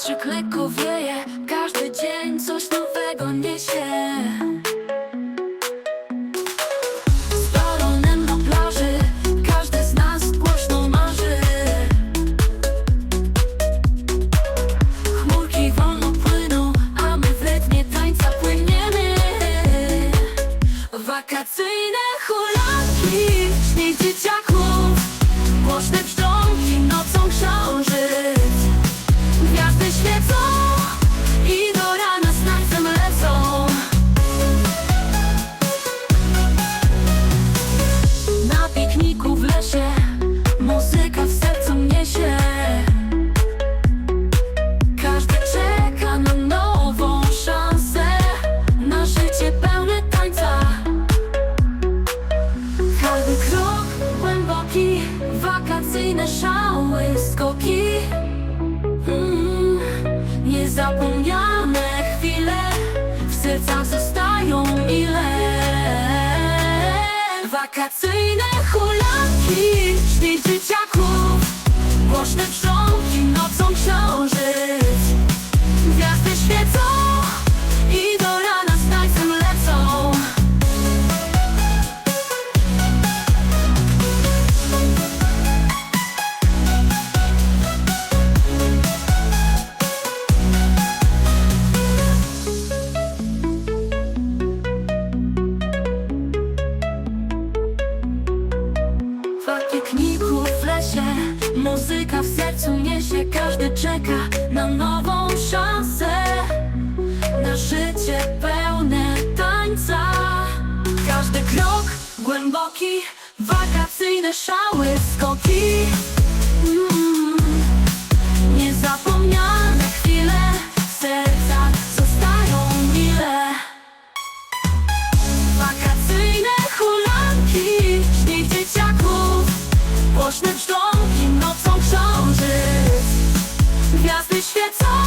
Wiatrzyk lekko wieje Każdy dzień coś nowego niesie. Z balonem na plaży Każdy z nas głośno marzy. Chmurki wolno płyną A my w rytmie tańca płyniemy. Wakacyjne hulanki Śnieg dzieciaki. sensacyjne szały, skoki. Mm, Niezapomniane chwile w sercach zostają ile wakacyjne czeka na nową szansę Na życie pełne tańca. Każdy krok głęboki Wakacyjne szały, skoki. przyświecone